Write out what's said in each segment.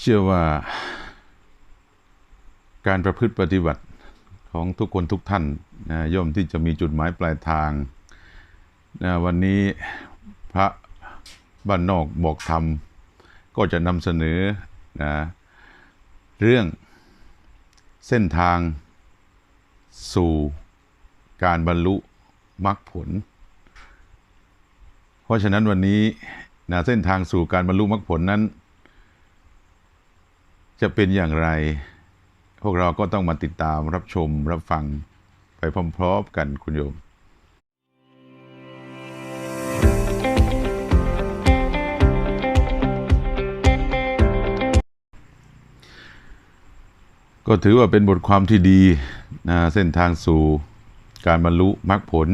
เชื่อว่าการประพฤติปฏิบัติของทุกคนทุกท่านนะย่อมที่จะมีจุดหมายปลายทางนะวันนี้พระบ้านนอกบอกธรรม ก็จะนำเสนอนะเรื่องเส้นทางสู่การบรรลุมรรคผล เพราะฉะนั้นวันนี้นะเส้นทางสู่การบรรลุมรรคผลนั้น จะเป็นอย่างไร พวกเราก็ต้องมาติดตามรับชมรับฟังไปพร้อมๆกันคุณโยมก็ถือว่าเป็นบทความที่ดีนะเส้นทางสู่การบรรลุมรรคผล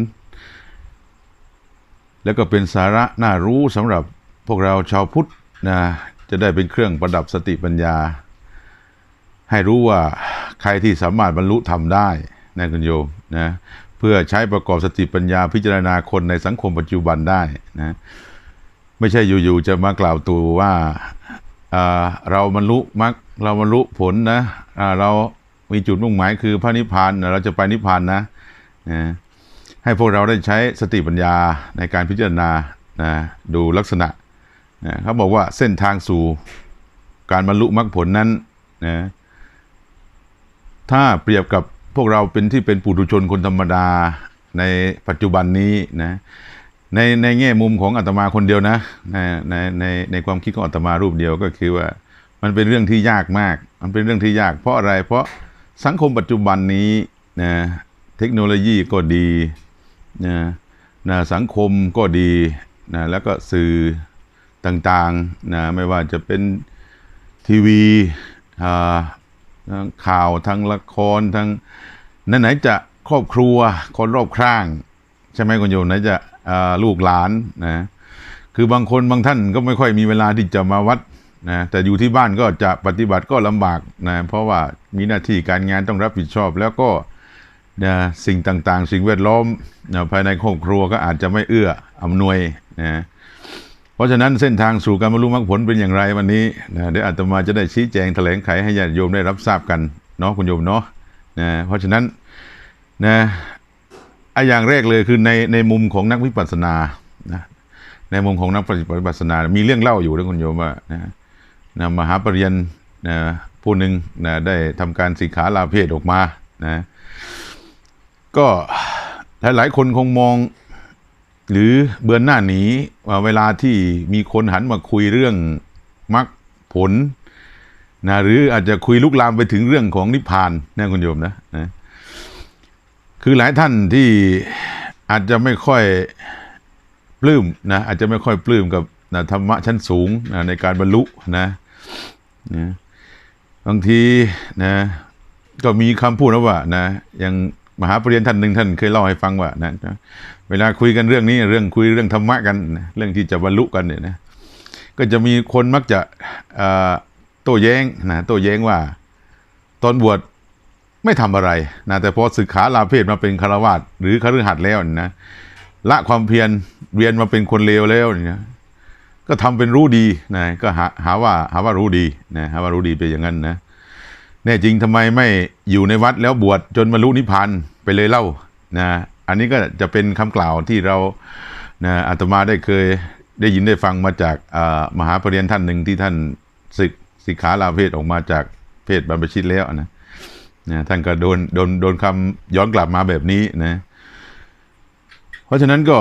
แล้วก็เป็นสาระน่ารู้สำหรับพวกเราชาวพุทธนะจะได้เป็นเครื่องประดับสติปัญญา ให้รู้ว่าใครที่สามารถบรรลุทำได้นะคุณโยมนะเพื่อใช้ประกอบสติปัญญาพิจารณาคนในสังคมปัจจุบันได้นะไม่ใช่อยู่ๆจะมากล่าวตูว่าอ่าเราบรรลุมรรคเราบรรลุผลนะเรามีจุดมุ่งหมายคือพระนิพพานเราจะไปนิพพานนะนะให้พวกเราได้ใช้สติปัญญาในการพิจารณานะดูลักษณะนะเขาบอกว่าเส้นทางสู่การบรรลุมรรคผลนั้นนะ ถ้าเปรียบกับพวกเราเป็นที่เป็นปุถุชนคนธรรมดาในปัจจุบันนี้นะในในแง่มุมของอาตมาคนเดียวนะในในในในความคิดของอาตมารูปเดียวก็คือว่า มันเป็นเรื่องที่ยากมาก มันเป็นเรื่องที่ยากเพราะอะไร เพราะสังคมปัจจุบันนี้นะเทคโนโลยีก็ดีนะนะสังคมก็ดีนะแล้วก็สื่อต่างๆนะไม่ว่าจะเป็นทีวีอ่า ข่าวทั้งละครทั้งไหนๆจะครอบครัวคนรอบข้าง ใช่ไหมคุณโยมไหนจะลูกหลานนะคือบางคนบางท่านก็ไม่ค่อยมีเวลาที่จะมาวัดนะแต่อยู่ที่บ้านก็จะปฏิบัติก็ลำบากนะเพราะว่ามีหน้าที่การงานต้องรับผิดชอบ แล้วก็นะสิ่งต่างๆ สิ่งแวดล้อมนะภายในครอบครัวก็อาจจะไม่เอื้ออำนวยนะ เพราะฉะนั้นเส้นทางสู่การบรรลุมรรคผลเป็นอย่างไรวันนี้นะเดี๋ยวอาตมาจะได้ชี้แจงแถลงไขให้ญาติโยมได้รับทราบกันเนาะคุณโยมเนาะนะเพราะฉะนั้นนะไอ้อย่างแรกเลยคือในในมุมของนักวิปัสสนานะในมุมของนักปฏิบัติศาสนา มีเรื่องเล่าอยู่นะคุณโยมว่านะนะมหาปริญญานะผู้หนึ่งนะได้ทำการสิกขาลาเพศออกมานะก็หลายๆคนคงมอง หรือเบือนหน้าหนีว่าเวลาที่มีคนหันมาคุยเรื่องมรรคผลนะหรืออาจจะคุยลุกลามไปถึงเรื่องของนิพพานนะคุณโยมนะนะ คือหลายท่านที่อาจจะไม่ค่อยปลื้มนะอาจจะไม่ค่อยปลื้มกับนะธรรมะชั้นสูงนะในการบรรลุนะนะบางทีนะก็มีคำพูดนะว่านะอย่างมหาปรริญญาท่านหนึ่งท่านเคยเล่าให้ฟังว่านะนะ เวลาคุยกันเรื่องนี้เรื่องคุยเรื่องธรรมะกันเรื่องที่จะบรรลุกันเนี่ยนะก็จะมีคนมักจะโต้แย้งนะโต้แย้งว่า ตอนบวชไม่ทำอะไรนะแต่พอศึกขาลาเพศมาเป็นคารวาสหรือคฤหัสถ์แล้วนะละความเพียรเวียนมาเป็นคนเลวแล้วเนี่นะก็ทำเป็นรู้ดีนะก็หาหาว่าหาว่ารู้ดีนะหาว่ารู้ดีไปอย่างนั้นนะแน่จริงทำไมไม่อยู่ในวัดแล้วบวชจนบรรลุนิพพานไปเลยเล่านะ อันนี้ก็จะเป็นคำกล่าวที่เรานะอาตมาได้เคยได้ยินได้ฟังมาจากมหาปรริญญาท่านหนึ่งที่ท่านศึกสิกขาลาเพศออกมาจากเพศบรรพชิตแล้วนะนะท่านก็โดนโดนโดนคำย้อนกลับมาแบบนี้นะ เพราะฉะนั้นก็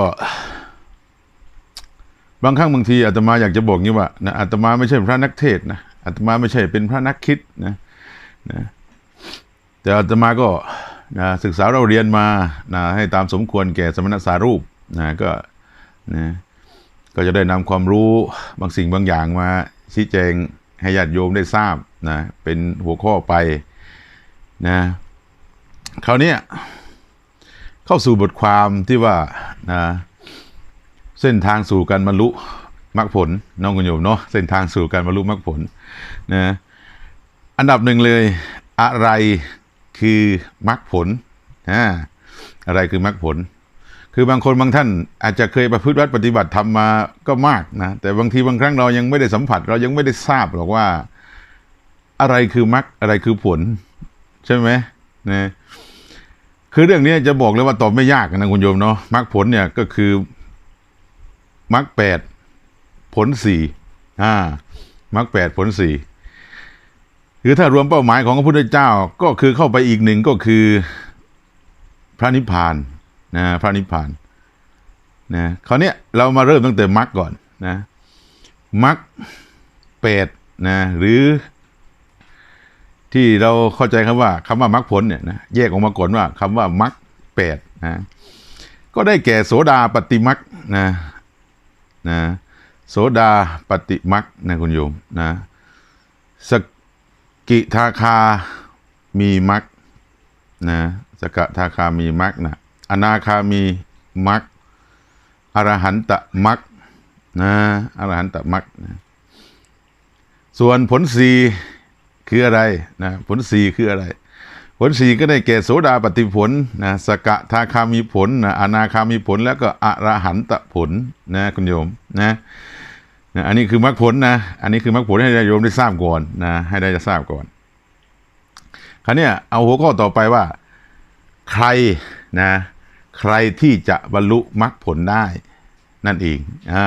บางครั้งบางทีอาตมาอยากจะบอกงี้ว่านะอาตมาไม่ใช่พระนักเทศนะอาตมาไม่ใช่เป็นพระนักคิดนะนะแต่อาตมาก็ นะศึกษาเราเรียนมานะให้ตามสมควรแก่สมณสารูปนะก็นะก็จะได้นำความรู้บางสิ่งบางอย่างมาชี้แจงให้ญาติโยมได้ทราบนะเป็นหัวข้อไปนะคราวนี้เข้าสู่บทความที่ว่านะเส้นทางสู่การบรรลุมรรคผลน้องคุณโยมเนาะเส้นทางสู่การบรรลุมรรคผลนะอันดับหนึ่งเลยอะไร คือมรรคผลอ่าอะไรคือมรรคผล คือบางคนบางท่านอาจจะเคยประพฤติวัดปฏิบัติธรรมมาก็มากนะ แต่บางทีบางครั้งเรายังไม่ได้สัมผัส เรายังไม่ได้ทราบหรอกว่าอะไรคือมรรคอะไรคือผล ใช่ไหมนะคือเรื่องนี้จะบอกเลยว่าตอบไม่ยากนะคุณโยมเนาะมรรคผลเนี่ยก็คือมรรคแปดผลสี่อ่ามรรคแปดผลสี่ คือถ้ารวมเป้าหมายของพระพุทธเจ้าก็คือเข้าไปอีกหนึ่งก็คือพระนิพพานนะพระนิพพานนะคราวนี้เรามาเริ่มตั้งแต่มรรคก่อนนะมรรคแปดนะหรือที่เราเข้าใจคำว่าคำว่ามรรคผลเนี่ยนะแยกออกมาก่อนว่าคำว่ามรรคแปดนะก็ได้แก่โสดาปฏิมรรคนะนะโสดาปฏิมรรคนะคุณโยมนะส กิทาคามีมรรคนะสกทาคามีมรรคนะอนาคามีมรรคอรหันตมรรคนะอรหันตมรรคนะส่วนผลสีคืออะไรนะผลสีคืออะไร ผลสีก็ได้แก่โสดาปฏิผลนะสกทาคามีผลนะอนาคามีผลแล้วก็อรหันตผลนะคุณโยมนะ นะอันนี้คือมรรคผลนะ อันนี้คือมรรคผลให้ได้โยมได้ทราบก่อนนะ ให้ได้จะทราบก่อน คราวนี้เอาหัวข้อต่อไปว่า ใครนะ ใครที่จะบรรลุมรรคผลได้นั่นเอง อ่า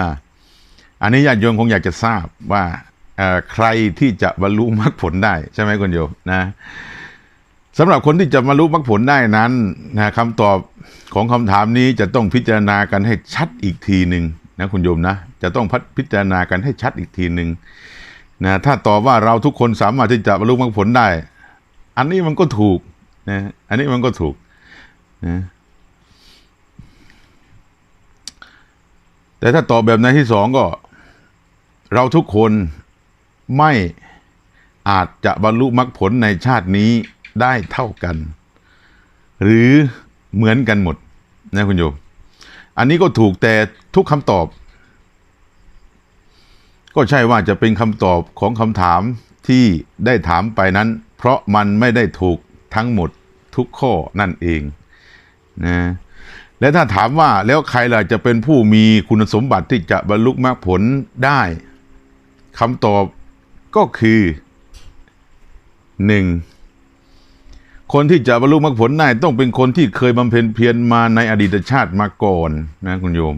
อันนี้ญาติโยมคงอยากจะทราบว่าอ่อใครที่จะบรรลุมรรคผลได้ใช่ไหมคุณโยมนะสำหรับคนที่จะบรรลุมรรคผลได้นั้นนะคำตอบของคำถามนี้จะต้องพิจารณากันให้ชัดอีกทีหนึ่ง นะคุณโยมนะ จะต้องพัฒพิจารณากันให้ชัดอีกทีหนึ่งนะถ้าตอบว่าเราทุกคนสามารถที่จะบรรลุมรรคผลได้ อันนี้มันก็ถูกนะอันนี้มันก็ถูกนะแต่ถ้าตอบแบบในที่สองก็ เราทุกคนไม่อาจจะบรรลุมรรคผลในชาตินี้ได้เท่ากัน หรือเหมือนกันหมดนะคุณโยม อันนี้ก็ถูกแต่ทุกคำตอบ ก็ใช่ว่าจะเป็นคำตอบของคำถามที่ได้ถามไปนั้น เพราะมันไม่ได้ถูกทั้งหมดทุกข้อนั่นเองนะและถ้าถามว่าแล้วใครล่ะจะเป็นผู้มีคุณสมบัติที่จะบรรลุมรรคผลได้คำตอบก็คือหนึ่ง คนที่จะบรรลุมรรคผลได้ต้องเป็นคนที่เคยบำเพ็ญเพียรมาในอดีตชาติมาก่อนนะคุณโยม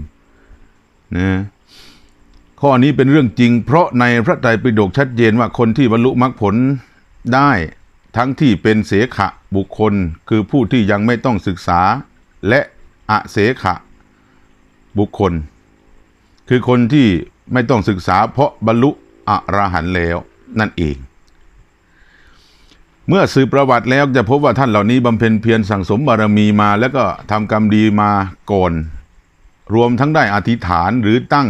นะข้อนี้เป็นเรื่องจริง เพราะในพระไตรปิฎกชัดเจนว่าคนที่บรรลุมรรคผลได้ทั้งที่เป็นเสขะบุคคลคือผู้ที่ยังไม่ต้องศึกษา และอเสขะบุคคล คือคนที่ไม่ต้องศึกษาเพราะบรรลุอรหันต์แล้วนั่นเอง เมื่อสืบประวัติแล้วจะพบว่าท่านเหล่านี้บำเพ็ญเพียรสั่งสมบารมีมา แล้วก็ทำกรรมดีมาก่อน รวมทั้งได้อธิษฐานหรือตั้ง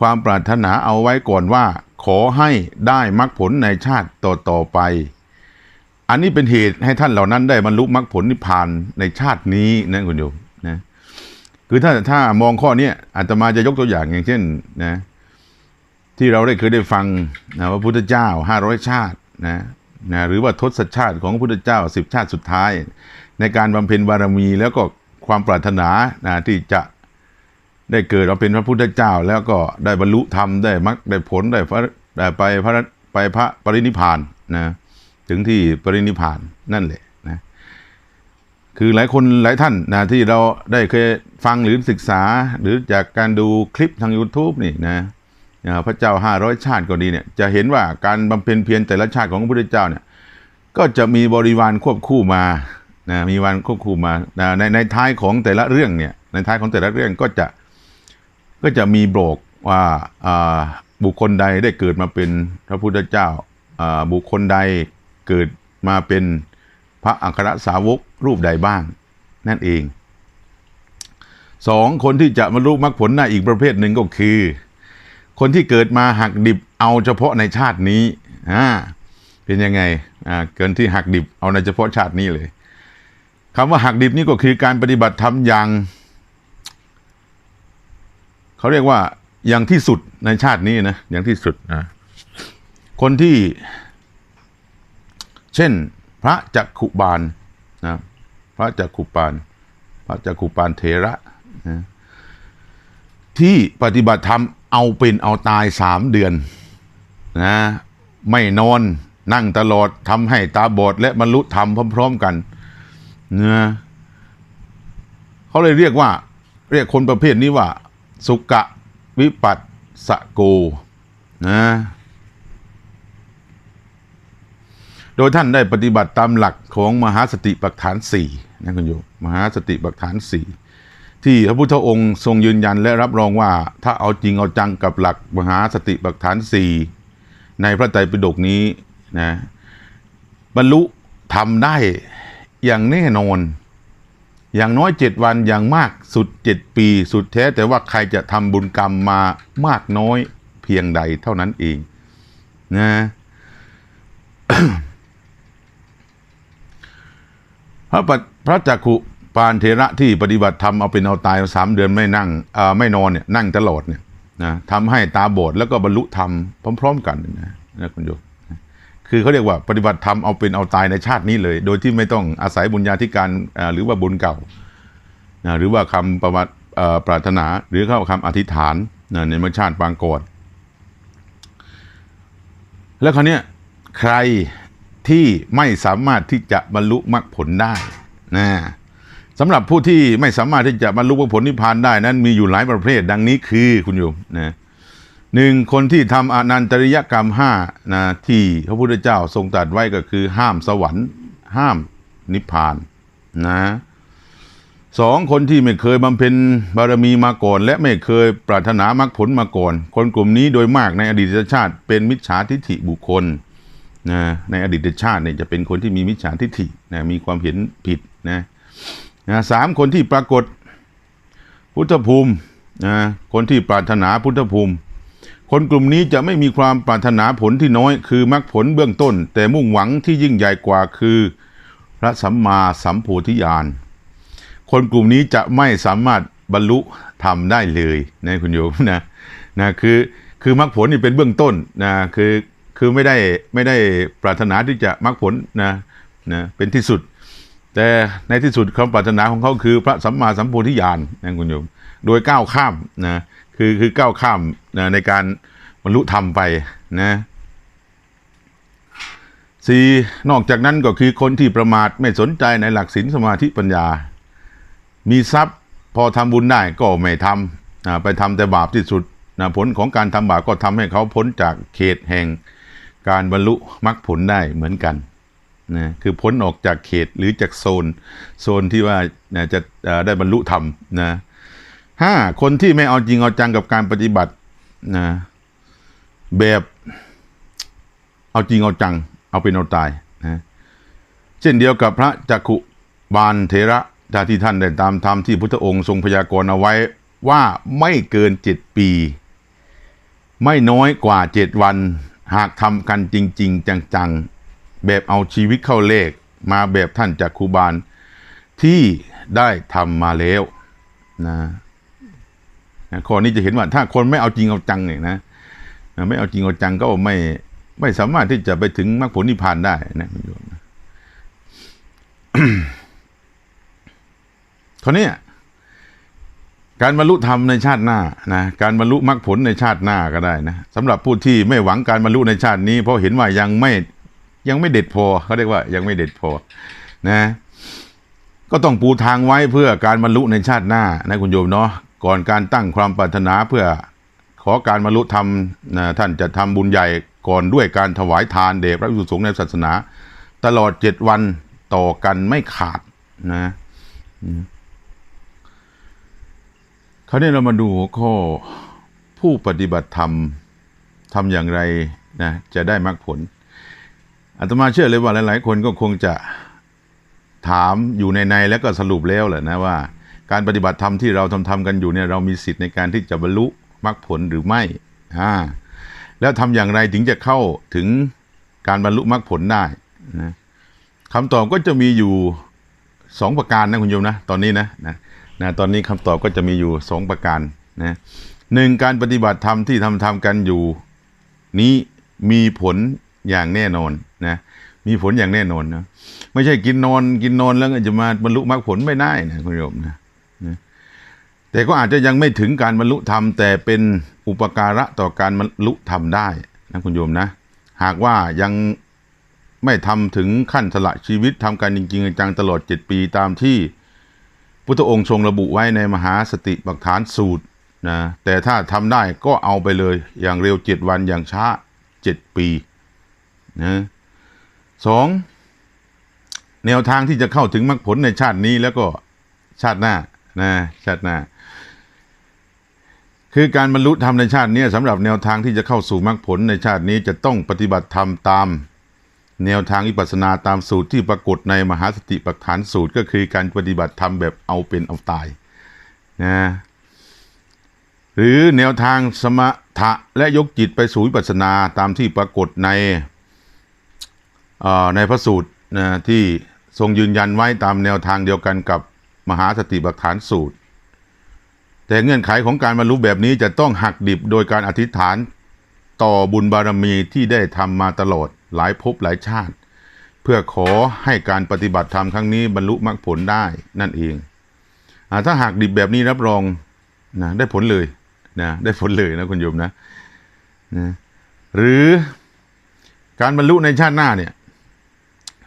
ความปรารถนาเอาไว้ก่อนว่า ขอให้ได้มรรคผลในชาติต่อต่อไป อันนี้เป็นเหตุให้ท่านเหล่านั้นได้บรรลุมรรคผลนิพพานในชาตินี้นะคุณโยมนะคือถ้าถ้ามองข้อนี้อาตมาจะยกตัวอย่างอย่างเช่นนะที่เราได้เคยได้ฟังนะว่าพุทธเจ้าห้าร้อยชาตินะ นะหรือว่าทศชาติของพระพุทธเจ้าสิบชาติสุดท้าย ในการบำเพ็ญบารมีแล้วก็ความปรารถนานะที่จะได้เกิดมาเป็นพระพุทธเจ้า แล้วก็ได้บรรลุธรรมได้มรรคได้ผลได้พระได้ไปพระไปพระปรินิพานนะถึงที่ปรินิพานนั่นแหละนะคือหลายคนหลายท่านนะที่เราได้เคยฟังหรือศึกษา หรือจากการดูคลิปทาง YouTube นี่นะ พระเจ้าห้าร้อยชาติก็ดีเนี่ยจะเห็นว่าการบำเพ็ญเพียรแต่ละชาติของพระพุทธเจ้าเนี่ยก็จะมีบริวารควบคู่มานะมีวันควบคู่มาในในท้ายของแต่ละเรื่องเนี่ยในท้ายของแต่ละเรื่องก็จะก็จะมีบอกว่าบุคคลใดได้เกิดมาเป็นพระพุทธเจ้าบุคคลใดเกิดมาเป็นพระอัครสาวกรูปใดบ้าง นั่นเองสองคนที่จะบรรลุมรรคผลได้อีกประเภทหนึ่งก็คือ คนที่เกิดมาหักดิบเอาเฉพาะในชาตินี้อ่าเป็นยังไงอ่าเกินที่หักดิบเอาในเฉพาะชาตินี้เลยคำว่าหักดิบนี่ก็คือการปฏิบัติธรรมอย่างเขาเรียกว่าอย่างที่สุดในชาตินี้นะอย่างที่สุดนะคนที่ เช่น พระจักขุบาลนะพระจักขุบาลพระจักขุบาลเถระนะที่ปฏิบัติธรรม เอาเป็นเอาตายสามเดือนนะไม่นอนนั่งตลอดทำให้ตาบอดและบรรลุธรรมพร้อม ๆ กันนะเขาเลยเรียกว่า เรียกคนประเภทนี้ว่า สุกะวิปัสสโกนะโดยท่านได้ปฏิบัติตามหลักของมหาสติปัฏฐานสี่นะคุณโยมมหาสติปัฏฐานสี่ ที่พระพุทธองค์ทรงยืนยันและรับรองว่า ถ้าเอาจริงเอาจังกับหลักมหาสติปัฏฐานสี่ในพระไตรปิฎกนี้นะบรรลุทำได้อย่างแน่นอน อย่างน้อยเจ็ดวันอย่างมากสุดเจ็ดปี สุดแท้ แต่ว่าใครจะทำบุญกรรมมามากน้อยเพียงใดเท่านั้นเองนะพระปัจพระจักขุปานเทระที่ปฏิบัติธรรมเอาเป็นเอาตายสามเดือนไม่นั่งไม่นอนเนี่ยนั่งตลอดเนี่ยนะทำให้ตาบอดแล้วก็บรรลุธรรมพร้อม ๆ กันนะนะคุณโยมคือเขาเรียกว่าปฏิบัติธรรมเอาเป็นเอาตายในชาตินี้เลย โดยที่ไม่ต้องอาศัยบุญญาธิการหรือว่าบุญเก่านะหรือว่าคำประวัติปรารถนาหรือเข้าคำอธิษฐานนะในเมชาติปางก่อนแล้วคราวเนี้ยใครที่ไม่สามารถที่จะบรรลุมรรคผลได้นะ สำหรับผู้ที่ไม่สามารถที่จะบรรลุผลนิพพานได้นั้นมีอยู่หลายประเภทดังนี้คือคุณโยมนะหนึ่งคนที่ทำอนันตริยกรรมห้านะที่พระพุทธเจ้าทรงตรัสไว้ก็คือห้ามสวรรค์ ห้ามนิพพานนะสองคนที่ไม่เคยบำเพ็ญบารมีมาก่อน และไม่เคยปรารถนามรรคผลมาก่อน คนกลุ่มนี้โดยมากในอดีตชาติเป็นมิจฉาทิฏฐิบุคคลนะในอดีตชาติเนี่ยจะเป็นคนที่มีมิจฉาทิฏฐินะมีความเห็นผิดนะ นะสามคนที่ปรากฏพุทธภูมินะคนที่ปรารถนาพุทธภูมิ คนกลุ่มนี้จะไม่มีความปรารถนาผลที่น้อย คือมรรคผลเบื้องต้น แต่มุ่งหวังที่ยิ่งใหญ่กว่าคือพระสัมมาสัมโพธิญาณคนกลุ่มนี้จะไม่สามารถบรรลุทำได้เลยนะคุณโยมนะนะคือคือมรรคผลนี่เป็นเบื้องต้นนะคือคือไม่ได้ไม่ได้ปรารถนาที่จะมรรคผลนะนะเป็นที่สุด แต่ในที่สุดความปรารถนาของเขาคือพระสัมมาสัมโพธิญาณนะคุณโยม โดยก้าวข้ามนะคือคือก้าวข้ามนะในการบรรลุธรรมไปนะสี่นอกจากนั้นก็คือคนที่ประมาทไม่สนใจในหลักศีลสมาธิปัญญา มีทรัพย์พอทำบุญได้ก็ไม่ทำอ่าไปทำแต่บาปที่สุดนะผลของการทำบาปก็ทำให้เขาพ้นจากเขตแห่งการบรรลุมรรคผลได้เหมือนกัน นะคือพ้นออกจากเขตหรือจากโซน โซนที่ว่านะจะได้บรรลุธรรมนะห้าคนที่ไม่เอาจริงเอาจังกับการปฏิบัตินะแบบเอาจริงเอาจัง เอาเป็นเอาตายนะเช่นเดียวกับพระจักขุบาลเถระถ้าที่ท่านได้ตามธรรมที่พุทธองค์ทรงพยากรณ์เอาไว้ว่าไม่เกินเจ็ดปี ไม่น้อยกว่าเจ็ดวัน หากทำกันจริง ๆ จังๆ แบบเอาชีวิตเข้าเลขมาแบบท่านจากครูบาลที่ได้ทำมาแล้วนะนะข้อนี้จะเห็นว่าถ้าคนไม่เอาจริงเอาจังเนี่ยนะนะไม่เอาจริงเอาจังก็ไม่ไม่สามารถที่จะไปถึงมรรคผลนิพพานได้นะคุณโยมนะคราวนี้การบรรลุธรรมในชาติหน้านะการบรรลุมรรคผลในชาติหน้าก็ได้นะสำหรับผู้ที่ไม่หวังการบรรลุในชาตินี้ เพราะเห็นว่ายังไม่ ยังไม่เด็ดพอเขาเรียกว่ายังไม่เด็ดพอนะ ก็ต้องปูทางไว้เพื่อการบรรลุในชาติหน้านะคุณโยมเนาะก่อนการตั้งความปรารถนาเพื่อขอการบรรลุธรรมนะท่านจะทำบุญใหญ่ก่อนด้วยการถวายทานเดชพระภิกษุสงฆ์ในศาสนา ตลอดเจ็ดวันต่อกันไม่ขาดนะคราวนี้เรามาดูข้อผู้ปฏิบัติธรรมทำอย่างไรนะจะได้มรรคผล อาตมาเชื่อเลยว่าหลาย ๆ คนก็คงจะถามอยู่ในในแล้วก็สรุปแล้วแหละนะว่า การปฏิบัติธรรมที่เราทำทำกันอยู่เนี่ยเรามีสิทธิ์ในการที่จะบรรลุมรรคผลหรือไม่อ่าแล้วทำอย่างไรถึงจะเข้าถึงการบรรลุมรรคผลได้นะคำตอบก็จะมีอยู่สองประการนะคุณโยมนะตอนนี้นะนะนะตอนนี้คำตอบก็จะมีอยู่สองประการนะหนึ่งการปฏิบัติธรรมที่ทำทำกันอยู่นี้มีผลอย่างแน่นอน มีผลอย่างแน่นอนนะไม่ใช่กินนอนกินนอนแล้วจะมาบรรลุมรรคผลไม่ได้นะคุณโยมนะนะแต่ก็อาจจะยังไม่ถึงการบรรลุธรรมแต่เป็นอุปการะต่อการบรรลุธรรมได้นะคุณโยมนะ หากว่ายังไม่ทำถึงขั้นสละชีวิตทำการจริงๆจังตลอดเจ็ดปีตามที่พุทธองค์ทรงระบุไว้ในมหาสติปัฏฐานสูตรนะแต่ถ้าทำได้ก็เอาไปเลยอย่างเร็วเจ็ดวันอย่างช้าเจ็ดปีนะ สองแนวทางที่จะเข้าถึงมรรคผลในชาตินี้แล้วก็ชาติหน้านะชาติหน้า คือการบรรลุธรรมในชาตินี้สำหรับแนวทางที่จะเข้าสู่มรรคผลในชาตินี้จะต้องปฏิบัติธรรมตาม แนวทางวิปัสสนาตามสูตรที่ปรากฏในมหาสติปัฏฐานสูตรก็คือการปฏิบัติธรรมแบบเอาเป็นเอาตายนะหรือแนวทางสมถะและยกจิตไปสู่วิปัสสนาตามที่ปรากฏใน ในพระสูตรนะที่ทรงยืนยันไว้ตามแนวทางเดียวกันกับมหาสติปัฏฐานสูตร แต่เงื่อนไขของการบรรลุแบบนี้จะต้องหักดิบโดยการอธิษฐานต่อบุญบารมีที่ได้ทำมาตลอดหลายภพหลายชาติ เพื่อขอให้การปฏิบัติธรรมครั้งนี้บรรลุมรรคผลได้นั่นเองอถ้าหากดิบแบบนี้รับรองนะได้ผลเลยนะได้ผลเลยนะคุณโยมนะนะหรือการบรรลุในชาติหน้าเนี่ย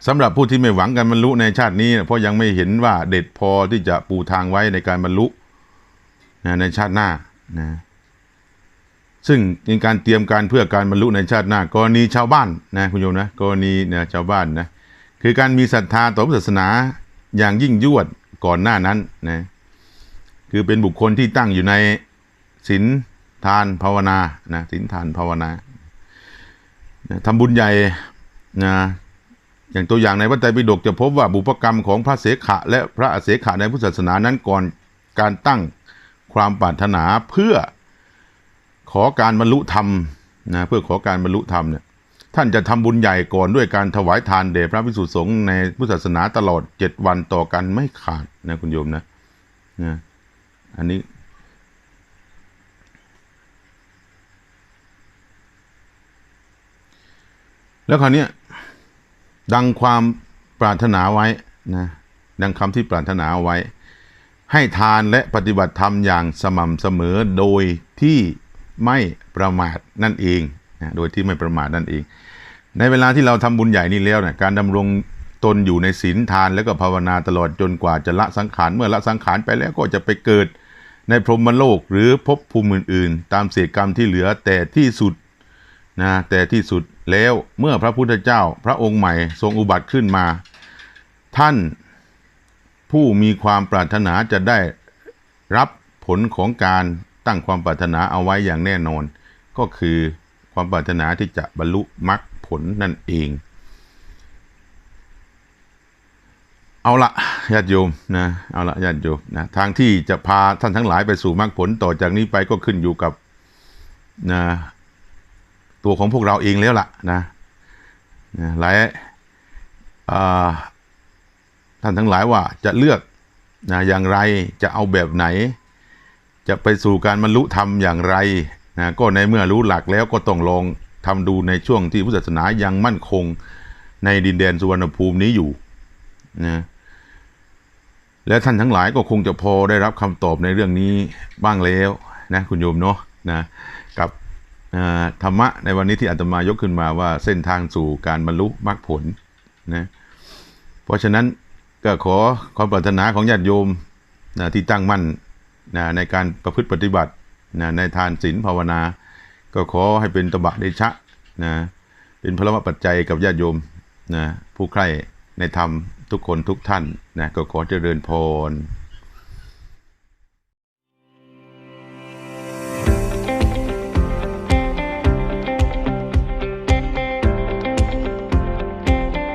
สำหรับผู้ที่ไม่หวังการบรรลุในชาตินี้ เพราะยังไม่เห็นว่าเด็ดพอที่จะปูทางไว้ในการบรรลุในชาติหน้านะซึ่งเป็นการเตรียมการเพื่อการบรรลุในชาติหน้ากรณีชาวบ้านนะคุณโยมนะกรณีเนี่ยชาวบ้านนะคือการมีศรัทธาต่อศาสนาอย่างยิ่งยวดก่อนหน้านั้นนะคือเป็นบุคคลที่ตั้งอยู่ในศีลทานภาวนานะศีลทานภาวนานะทำบุญใหญ่นะ อย่างตัวอย่างในวัตไตรปิฎกจะพบว่าบุพกรรมของพระเสขะ และพระอเสขะในพุทธศาสนานั้นก่อนการตั้งความปรารถนาเพื่อขอการบรรลุธรรมนะเพื่อขอการบรรลุธรรมเนี่ยท่านจะทำบุญใหญ่ก่อนด้วยการถวายทานแด่พระภิกษุสงฆ์ในพุทธศาสนาตลอดเจ็ดวันต่อกันไม่ขาดนะคุณโยมนะนะอันนี้ แล้วคราวนี้ ดังความปรารถนาไว้นะดังคำที่ปรารถนาไว้ ให้ทานและปฏิบัติธรรมอย่างสม่ำเสมอโดยที่ไม่ประมาทนั่นเองนะโดยที่ไม่ประมาทนั่นเอง ในเวลาที่เราทำบุญใหญ่นี้แล้วเนี่ยการดำรงตนอยู่ในศีลทานแล้วก็ภาวนาตลอดจนกว่าจะละสังขารเมื่อละสังขารไปแล้วก็จะไปเกิดในพรหมโลกหรือภพภูมิอื่น ๆ ตามเศษกรรมที่เหลือแต่ที่สุดนะแต่ที่สุด แล้วเมื่อพระพุทธเจ้าพระองค์ใหม่ทรงอุบัติขึ้นมา ท่านผู้มีความปรารถนาจะได้รับผลของการตั้งความปรารถนาเอาไว้อย่างแน่นอน ก็คือความปรารถนาที่จะบรรลุมรรคผลนั่นเอง เอาละญาติโยมนะเอาละญาติโยมนะทางที่จะพาท่านทั้งหลายไปสู่มรรคผลต่อจากนี้ไปก็ขึ้นอยู่กับนะ ตัวของพวกเราเองแล้วล่ะนะนะหลายท่านทั้งหลายว่าจะเลือกนะอย่างไรจะเอาแบบไหน จะไปสู่การบรรลุธรรมอย่างไรนะก็ในเมื่อรู้หลักแล้วก็ต้องลองทำดูในช่วงที่พุทธศาสนายังมั่นคงในดินแดนสุวรรณภูมินี้อยู่นะและท่านทั้งหลายก็คงจะพอได้รับคำตอบในเรื่องนี้บ้างแล้วนะคุณโยมเนาะนะกับ ธรรมะในวันนี้ที่อาตมายกขึ้นมาว่าเส้นทางสู่การบรรลุมรรคผลนะเพราะฉะนั้นก็ขอความปรารถนาของญาติโยมนะที่ตั้งมั่นนะในการประพฤติปฏิบัตินะในทานศีลภาวนา ก็ขอให้เป็นตบะเดชะนะเป็นพลวะปัจจัยกับญาติโยมนะผู้ใคร่ในธรรมทุกคนทุกท่านนะก็ขอเจริญพร